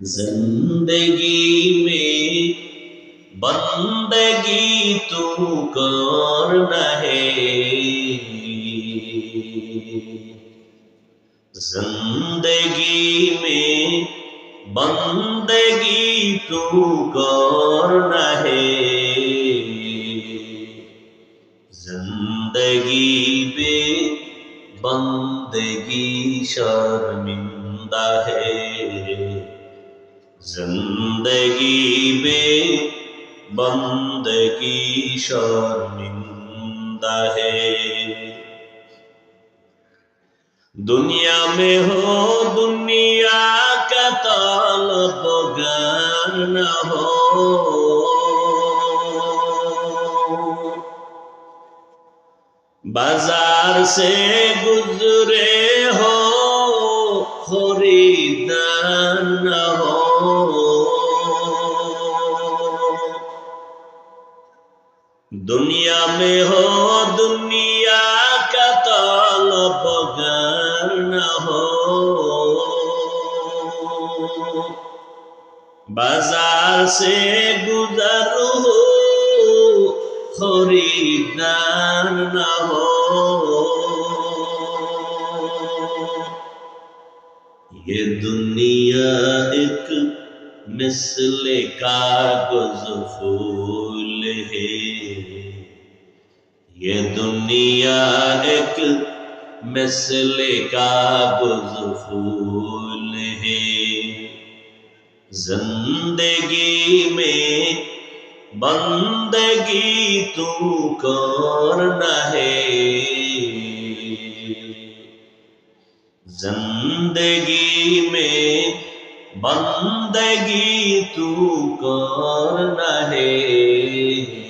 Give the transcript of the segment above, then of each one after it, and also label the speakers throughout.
Speaker 1: ज़िंदगी में बंदगी तू करना है ज़िंदगी में बंदगी तू करना है ज़िंदगी पे बंदगी शर्मिंदा है। जिंदगी में बंदगी शर्मिंदा है दुनिया में हो दुनिया का तलबगार न हो बाजार से गुजरे हो खरीदार न हो दुनिया में हो दुनिया का तलबगार न हो बाजार से गुजर हो खरीदार न हो ये दुनिया एक मिसल कागज फूल है ये दुनिया एक मिसल का फूल है। ज़िंदगी में बंदगी तू करना है। ज़िंदगी में बंदगी तू करना है।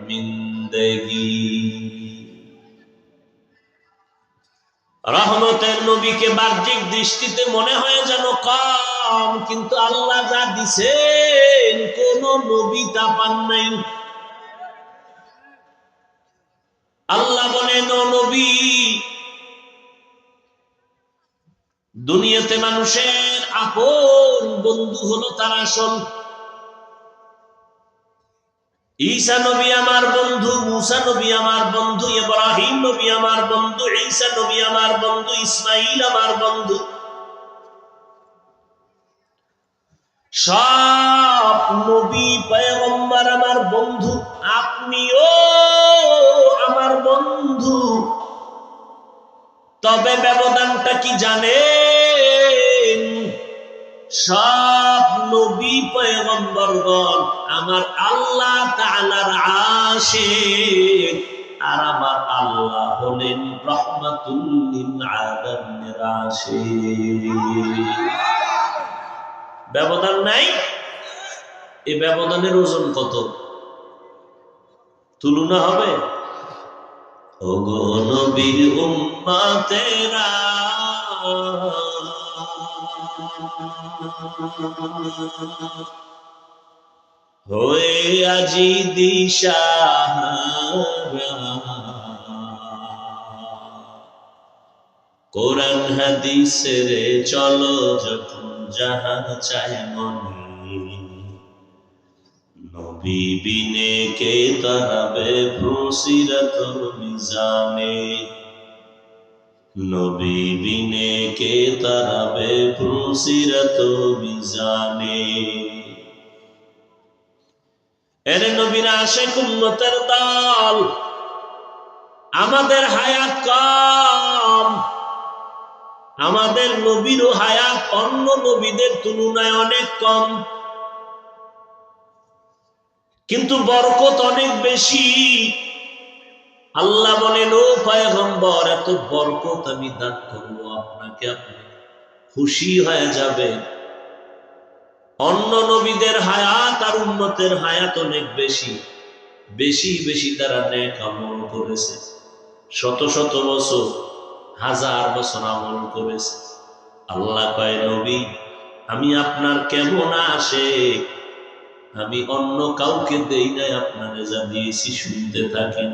Speaker 1: মিন্দগি। রহমতের নবীকে বাহ্যিক দৃষ্টিতে মনে হয় যেন কম, কিন্তু আল্লাহ যা দিছেন, কোন নবী তা পান নাই। আল্লাহ বলেন নবী, দুনিয়াতে মানুষের আপন বন্ধু হলো তারা সন্ত ঈসা নবী আমার বন্ধু, মুসা নবী আমার বন্ধু, ইব্রাহিম নবী আমার বন্ধু, ঈসা নবী আমার বন্ধু ইসমাইল আমার বন্ধু। সব নবী, পয়গম্বর আমার বন্ধু, আপনিও আমার বন্ধু। তবে ব্যবধানটা কি জানেন? সব নবী পয়গম্বরগণ, আমার আল্লাহ তাআলার আশিক। আর আমার আল্লাহ হলেন রহমাতুল আশিক। ব্যবধান নাই? এ ব্যবধানের ওজন কত? তুলনা হবে? ওগো নবীর উম্মাতেরা। হয়ে আজি দিশাহারা কোরআন হাদিসের চলো, যখন যাহা চায় মনে। নবী বিনে কে তারাবে ফুসিরত মিজানে। নবী কে তারাবে এর নবীর আশেক উম্মতের দল। আমাদের হায়াত কম। আমাদের নবীরও হায়াত অন্য নবীদের তুলনায় অনেক কম। কিন্তু বরকত অনেক বেশি। আল্লাহ বলেন ও পয়গম্বর, এত বরকত আমি দান করব, আপনাকে আপনি খুশি হয়ে যাবে। অন্য নবীদের হায়াত আর উন্নতের হায়াত অনেক বেশি বেশি বেশি তারা নেক আমল করেছে। শত শত বছর, হাজার বছর আমল করেছে। আল্লাহ কয়, নবী, আমি আপনার কেমন আসে আমি অন্য কাউকে দেই নাই, আপনারে যা দিয়েছি শুনতে থাকেন।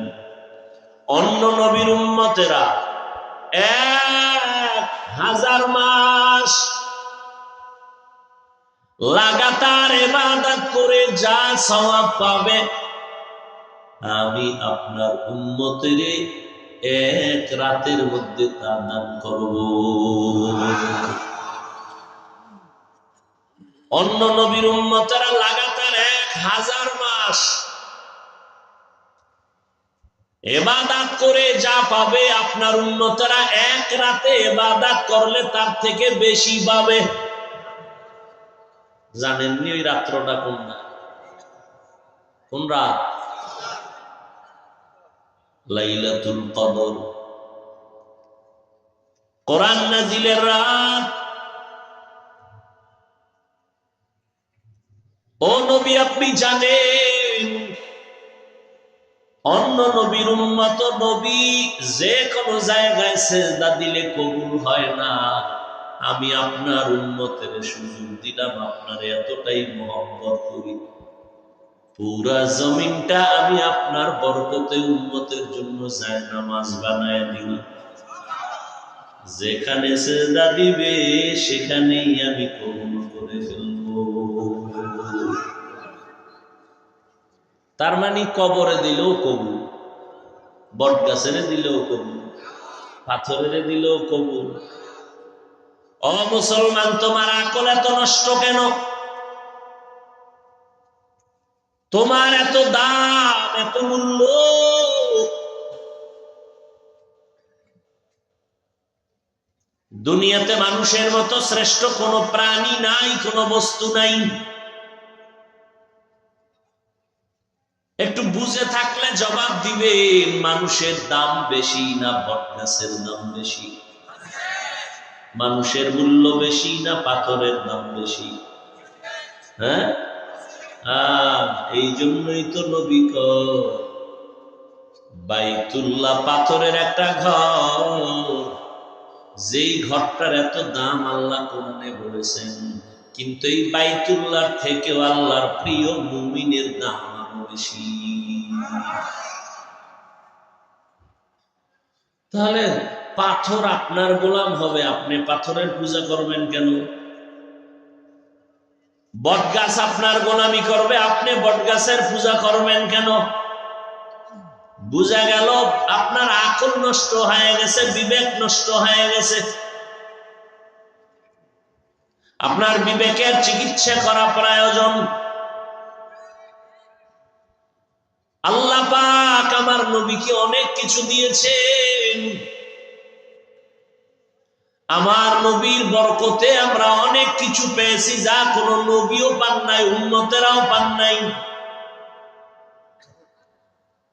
Speaker 1: অন্য নবীর উম্মতেরা এক হাজার মাস লাগাতার এবাদত করে যা সওয়াব পাবে, আমি আপনার উম্মতের এক রাতের মধ্যে তা দান করব। অন্য নবীর উম্মতেরা লাগাতার এক হাজার মাস এবাদাত করে যা পাবে আপনার উন্নতরা এক রাতে এবাদাত করলে তার থেকে বেশি পাবে। জানেননি ওই রাত্রটা কোন রাত? কোন রাত? লাইলাতুল কদর। কোরআন নাজিলের রাত। ও নবী, আপনি জানেন অন্য নবীর উন্মত নবী যে কোনো জায়গায় সেজদা দিলে কবুল হয় না। আমি আপনার উন্মতের সুযোগ দিলাম, আপনার এতটাই মহব্বত করি। পুরা জমিনটা আমি আপনার বরকতে উন্মতের জন্য যায় নামাজ বানায় দিলাম যেখানে সেজদা দিবে, সেখানেই আমি কবুল করে ফেলব। তার মানে কবরে দিলেও কবুল, বট গাছেরে দিলেও কবুল, পাথরের দিলেও কবুল। অ মুসলমান, তোমার আকল এত নষ্ট কেন? তোমার এত দাম, এত মূল্য? দুনিয়াতে মানুষের মতো শ্রেষ্ঠ কোনো প্রাণী নাই, কোনো বস্তু নাই। বুঝে থাকলে জবাব দিবে, মানুষের দাম বেশি না বটগাছের দাম বেশি? মানুষের মূল্য বেশি না পাথরের দাম বেশি? হ্যাঁ? এই জন্যই তো নবী বাইতুল্লাহ পাথরের একটা ঘর। যেই ঘরটার এত দাম আল্লাহ কোরআনে বলেছেন, কিন্তু এই বাইতুল্লাহর থেকেও আল্লাহর প্রিয় মুমিনের দাম বেশি। তাহলে পাথর আপনার গোলাম হবে, আপনি পাথরের পূজা করবেন কেন? বটগাছ আপনার গোলামি করবে, আপনি বটগাছের পূজা করবেন কেন? বুঝা গেল, আপনার আকল নষ্ট হয়ে গেছে, বিবেক নষ্ট হয়ে গেছে। আপনার বিবেকের চিকিৎসা করা প্রয়োজন। আল্লাহ পাক আমার নবীকে অনেক কিছু দিয়েছেন। আমার নবীর বরকতে আমরা অনেক কিছু পেয়েছি, যা কোনো নবীও পান নাই উন্নতেরাও পান নাই।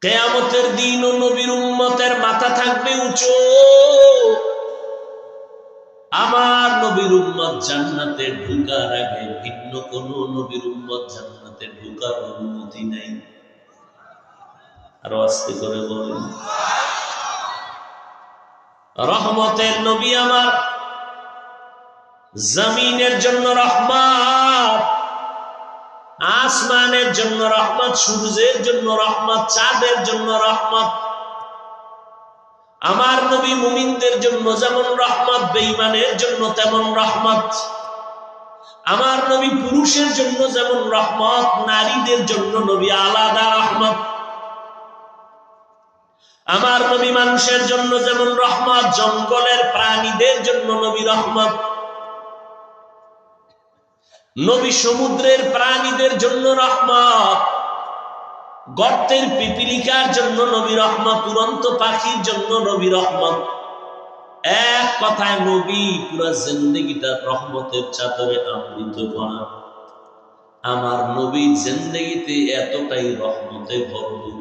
Speaker 1: কেয়ামতের দিন ও নবীর উম্মতের মাথা থাকবে উঁচু। আমার নবীর উম্মত জান্নাতে ঢুকার আগে ভিন্ন কোন নবীর উম্মত জান্নাতে ঢুকার অনুমতি নেই। আরও আস্তে করে বলেন। রহমতের নবী আমার, জমিনের জন্য রহমত, আসমানের জন্য রহমত, সূর্যের জন্য রহমত, চাঁদের জন্য রহমত, আমার নবী মুমিনদের জন্য যেমন রহমত, বেঈমানের জন্য তেমন রহমত, আমার নবী পুরুষের জন্য যেমন রহমত, নারীদের জন্য নবী আলাদা রহমত। আমার নবী মানুষের জন্য যেমন রহমত, জঙ্গলের প্রাণীদের জন্য নবী রহমত। নবী সমুদ্রের প্রাণীদের জন্য রহমত। গর্তের পিপিলিকার জন্য নবী রহমত, উড়ন্ত পাখির জন্য নবী রহমত। এক কথায় নবী পুরা জিন্দগিটা রহমতের চাদরে আবৃত করা। আমার নবী জিন্দগিতে এতটাই রহমতে ভরপুর।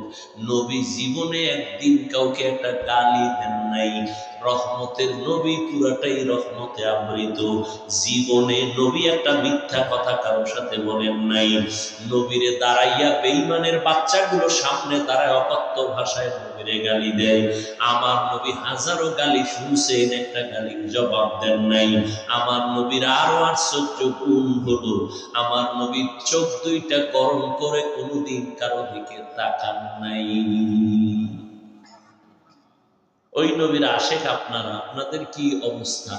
Speaker 1: নবী জীবনে একদিন কাউকে একটা গালি দেন নাই। রহমতের নবী পুরাটাই রহমতে আবৃত। জীবনে নবী একটা মিথ্যা কথা কারোর সাথে বলেন নাই। নবীরে দাঁড়াইয়া বেইমানের বাচ্চাগুলো সামনে দাঁড়ায় অকথ্য ভাষায় নবীরে গালি দেয়। আমার নবী হাজারো গালি শুনছেন, একটা গালির জবাব দেন নাই। আমার নবীর আরও আশ্চর্য গুণ হলো। আমার নবীর চোখ দুইটা গরম করে কোনোদিন কারও দিকে তাকান নাই। ওই নবীর আশেখ আপনারা, আপনাদের কি অবস্থা?